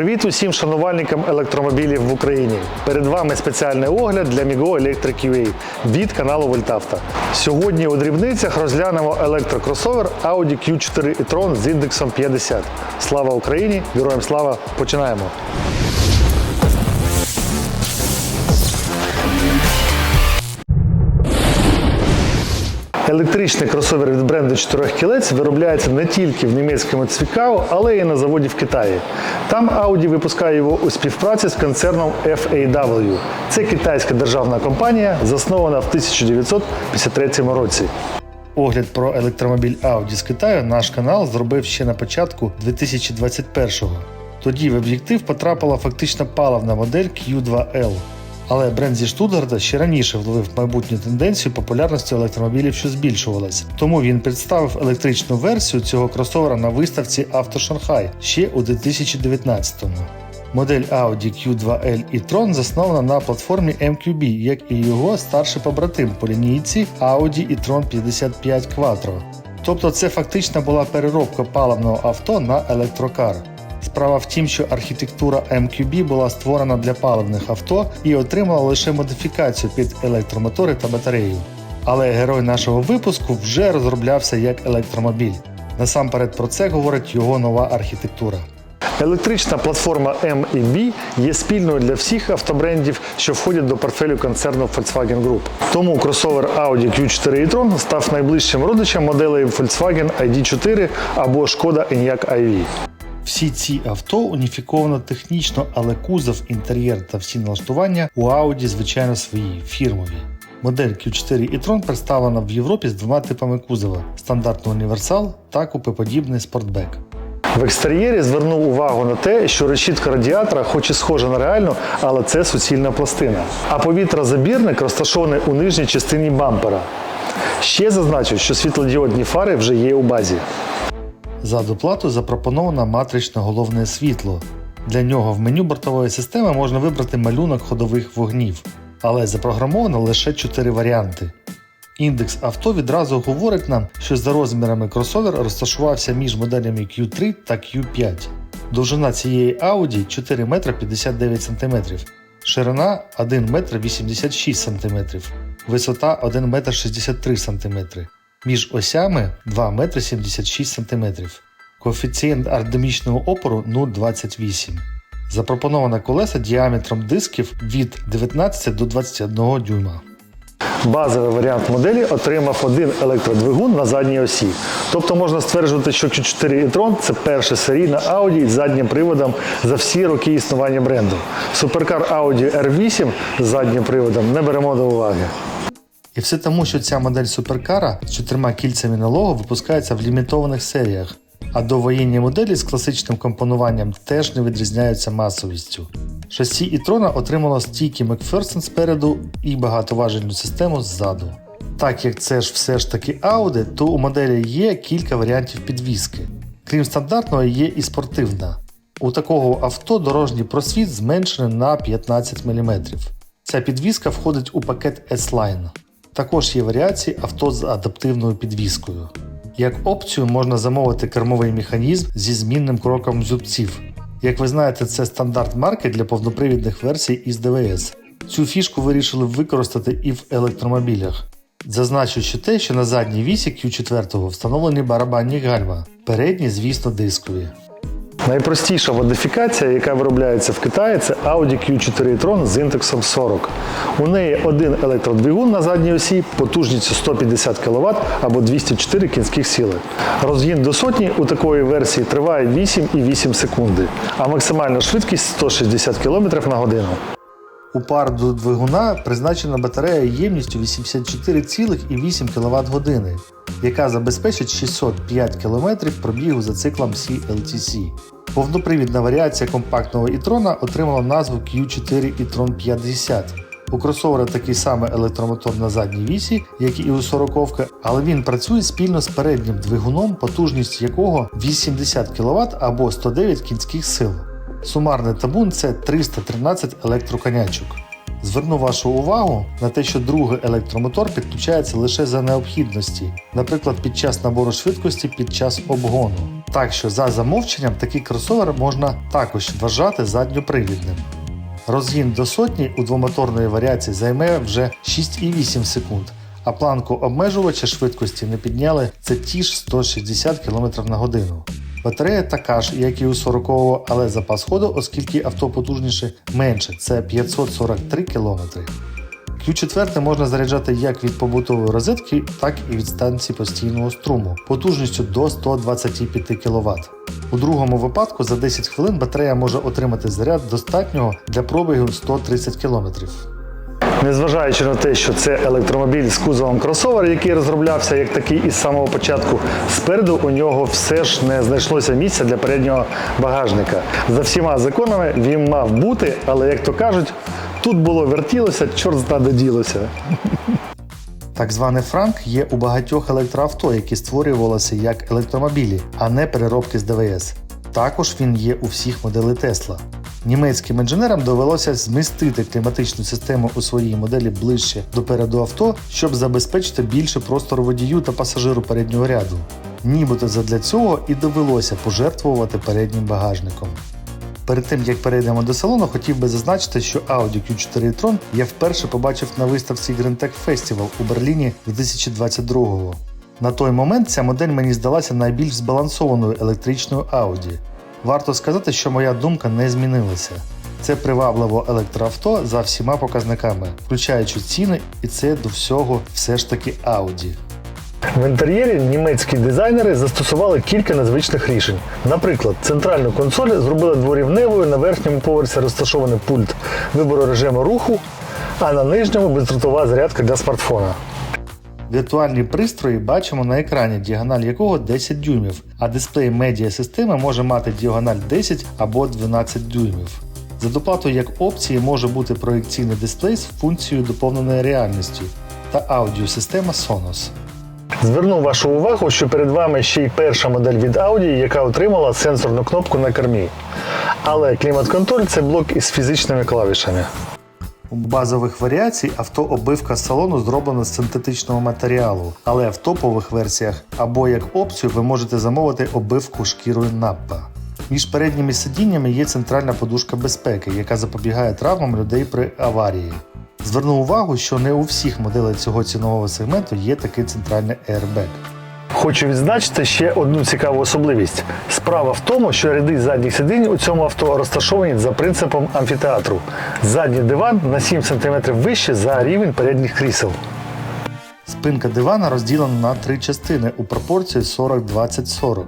Привіт усім шанувальникам електромобілів в Україні. Перед вами спеціальний огляд для Migo Electric UA від каналу Вольтавта. Сьогодні у дрібницях розглянемо електрокросовер Audi Q4 e-tron з індексом 50. Слава Україні! Героям слава! Починаємо! Електричний кросовер від бренду чотирьох кілець виробляється не тільки в німецькому Цвікау, але й на заводі в Китаї. Там Audi випускає його у співпраці з концерном FAW. Це китайська державна компанія, заснована в 1953 році. Огляд про електромобіль Audi з Китаю наш канал зробив ще на початку 2021-го. Тоді в об'єктив потрапила фактично паливна модель Q2L. Але бренд зі Штутгарта ще раніше вловив майбутню тенденцію популярності електромобілів, що збільшувалась. Тому він представив електричну версію цього кросовера на виставці Авто Шанхай ще у 2019-му. Модель Audi Q2L e-tron заснована на платформі MQB, як і його старший побратим по лінійці Audi e-tron 55 Quattro. Тобто це фактично була переробка паливного авто на електрокар. Справа в тім, що архітектура MQB була створена для паливних авто і отримала лише модифікацію під електромотори та батарею. Але герой нашого випуску вже розроблявся як електромобіль. Насамперед про це говорить його нова архітектура. Електрична платформа M і B є спільною для всіх автобрендів, що входять до портфелю концерну Volkswagen Group. Тому кросовер Audi Q4 e-tron став найближчим родичем моделей Volkswagen ID4 або Шкода Enyaq iV. Всі ці авто уніфіковано технічно, але кузов, інтер'єр та всі налаштування у Audi, звичайно, свої фірмові. Модель Q4 e-tron представлена в Європі з двома типами кузова: стандартний універсал та купеподібний спортбек. В екстер'єрі звернув увагу на те, що решітка радіатора, хоч і схожа на реальну, але це суцільна пластина. А повітрозабірник розташований у нижній частині бампера. Ще зазначу, що світлодіодні фари вже є у базі. За доплату запропоновано матричне головне світло. Для нього в меню бортової системи можна вибрати малюнок ходових вогнів, але запрограмовано лише 4 варіанти. Індекс авто відразу говорить нам, що за розмірами кросовер розташувався між моделями Q3 та Q5. Довжина цієї Audi 4 метра 59 см, ширина 1 метр 86 см, висота 1 метр 63 см. Між осями 2 метри 76 см. Коефіцієнт ардемічного опору 0,28. Запропоновано колеса діаметром дисків від 19 до 21 дюйма. Базовий варіант моделі отримав один електродвигун на задній осі. Тобто можна стверджувати, що Q4 e-tron – це перша серійна Audi із заднім приводом за всі роки існування бренду. Суперкар Audi R8 з заднім приводом не беремо до уваги. І все тому, що ця модель суперкара з чотирма кільцями на лого випускається в лімітованих серіях, а довоєнні моделі з класичним компонуванням теж не відрізняються масовістю. Шасі і-трона отримало стійки Макферсон спереду і багатоважельну систему ззаду. Так як це ж все ж таки Audi, то у моделі є кілька варіантів підвіски. Крім стандартного, є і спортивна. У такого авто дорожній просвіт зменшений на 15 мм. Ця підвіска входить у пакет S-Line. Також є варіації авто з адаптивною підвіскою. Як опцію можна замовити кермовий механізм зі змінним кроком зубців. Як ви знаєте, це стандарт марки для повнопривідних версій із ДВС. Цю фішку вирішили використати і в електромобілях. Зазначу ще те, що на задній вісі Q4 встановлені барабанні гальма, передні, звісно, дискові. Найпростіша модифікація, яка виробляється в Китаї, це Audi Q4 e-tron з індексом 40. У неї один електродвигун на задній осі потужністю 150 кВт або 204 кінських сили. Розгін до сотні у такої версії триває 8,8 секунди, а максимальна швидкість 160 км на годину. У пар до двигуна призначена батарея ємністю 84,8 кВт години, яка забезпечить 605 км пробігу за циклом CLTC. Повнопривідна варіація компактного e-tron отримала назву Q4 e-tron 50. У кросовера такий самий електромотор на задній вісі, як і у 40 але він працює спільно з переднім двигуном, потужність якого 80 кВт або 109 кінських сил. Сумарний табун це 313 електроконячок. Зверну вашу увагу на те, що другий електромотор підключається лише за необхідності, наприклад, під час набору швидкості під час обгону. Так що за замовченням такий кросовер можна також вважати задньопривідним. Розгін до сотні у двомоторної варіації займе вже 6,8 секунд, а планку обмежувача швидкості не підняли це ті ж 160 км на годину. Батарея така ж, як і у 40-го, але запас ходу, оскільки авто потужніше менше, це 543 км. Q4 можна заряджати як від побутової розетки, так і від станції постійного струму потужністю до 125 кВт. У другому випадку за 10 хвилин батарея може отримати заряд достатнього для пробігу 130 км. Незважаючи на те, що це електромобіль з кузовом кросовер, який розроблявся як такий із самого початку, спереду у нього все ж не знайшлося місця для переднього багажника. За всіма законами він мав бути, але як то кажуть, тут було вертілося, чорт зна де ділося. Так званий франк є у багатьох електроавто, які створювалися як електромобілі, а не переробки з ДВС. Також він є у всіх моделей Тесла. Німецьким інженерам довелося змістити кліматичну систему у своїй моделі ближче до переду авто, щоб забезпечити більше простору водію та пасажиру переднього ряду. Нібито задля цього і довелося пожертвувати переднім багажником. Перед тим як перейдемо до салону, хотів би зазначити, що Audi Q4 e-tron я вперше побачив на виставці Green Tech Festival у Берліні 2022-го. На той момент ця модель мені здалася найбільш збалансованою електричною Audi. Варто сказати, що моя думка не змінилася. Це привабливо електроавто за всіма показниками, включаючи ціни, і це до всього все ж таки Audi. В інтер'єрі німецькі дизайнери застосували кілька незвичних рішень. Наприклад, центральну консоль зробили дворівневою, на верхньому поверсі розташований пульт вибору режиму руху, а на нижньому бездротова зарядка для смартфона. Віртуальні пристрої бачимо на екрані, діагональ якого 10 дюймів, а дисплей медіа системи може мати діагональ 10 або 12 дюймів. За доплату як опції може бути проєкційний дисплей з функцією доповненої реальності та аудіосистема Sonos. Зверну вашу увагу, що перед вами ще й перша модель від Audi, яка отримала сенсорну кнопку на кермі. Але клімат-контроль це блок із фізичними клавішами. Базових варіацій авто обивка салону зроблена з синтетичного матеріалу, але в топових версіях або як опцію ви можете замовити обивку шкірою наппа. Між передніми сидіннями є центральна подушка безпеки, яка запобігає травмам людей при аварії. Зверну увагу, що не у всіх моделей цього цінового сегменту є такий центральний airbag. Хочу відзначити ще одну цікаву особливість. Справа в тому, що ряди задніх сидінь у цьому авто розташовані за принципом амфітеатру. Задній диван на 7 см вище за рівень передніх крісел. Спинка дивана розділена на три частини у пропорції 40-20-40.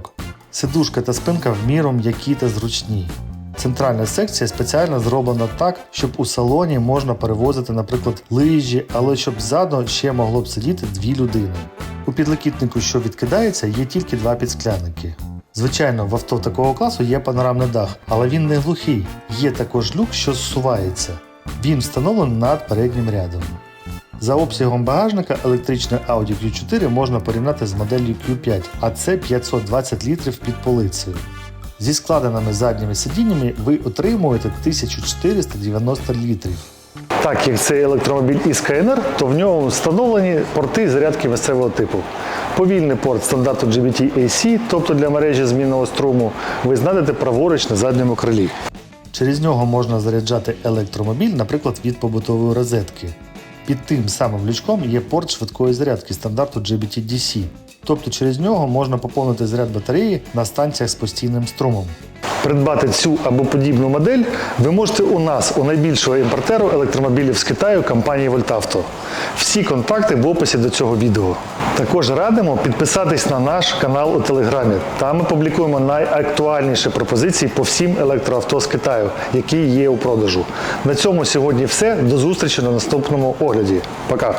Сидушка та спинка в міру м'які та зручні. Центральна секція спеціально зроблена так, щоб у салоні можна перевозити, наприклад, лижі, але щоб ззаду ще могло б сидіти дві людини. У підлокітнику, що відкидається, є тільки два підсклянники. Звичайно, в авто такого класу є панорамний дах, але він не глухий. Є також люк, що зсувається. Він встановлений над переднім рядом. За обсягом багажника електричний Audi Q4 можна порівняти з моделлю Q5, а це 520 літрів під полицею. Зі складеними задніми сидіннями ви отримуєте 1490 літрів. Так як це електромобіль із КНР, то в ньому встановлені порти зарядки місцевого типу. Повільний порт стандарту GBT-AC, тобто для мережі змінного струму, ви знайдете праворуч на задньому крилі. Через нього можна заряджати електромобіль, наприклад, від побутової розетки. Під тим самим лючком є порт швидкої зарядки стандарту GBT-DC, тобто через нього можна поповнити заряд батареї на станціях з постійним струмом. Придбати цю або подібну модель ви можете у нас, у найбільшого імпортеру електромобілів з Китаю компанії Voltauto. Всі контакти в описі до цього відео. Також радимо підписатись на наш канал у Телеграмі. Там ми публікуємо найактуальніші пропозиції по всім електроавто з Китаю, які є у продажу. На цьому сьогодні все. До зустрічі на наступному огляді. Пока!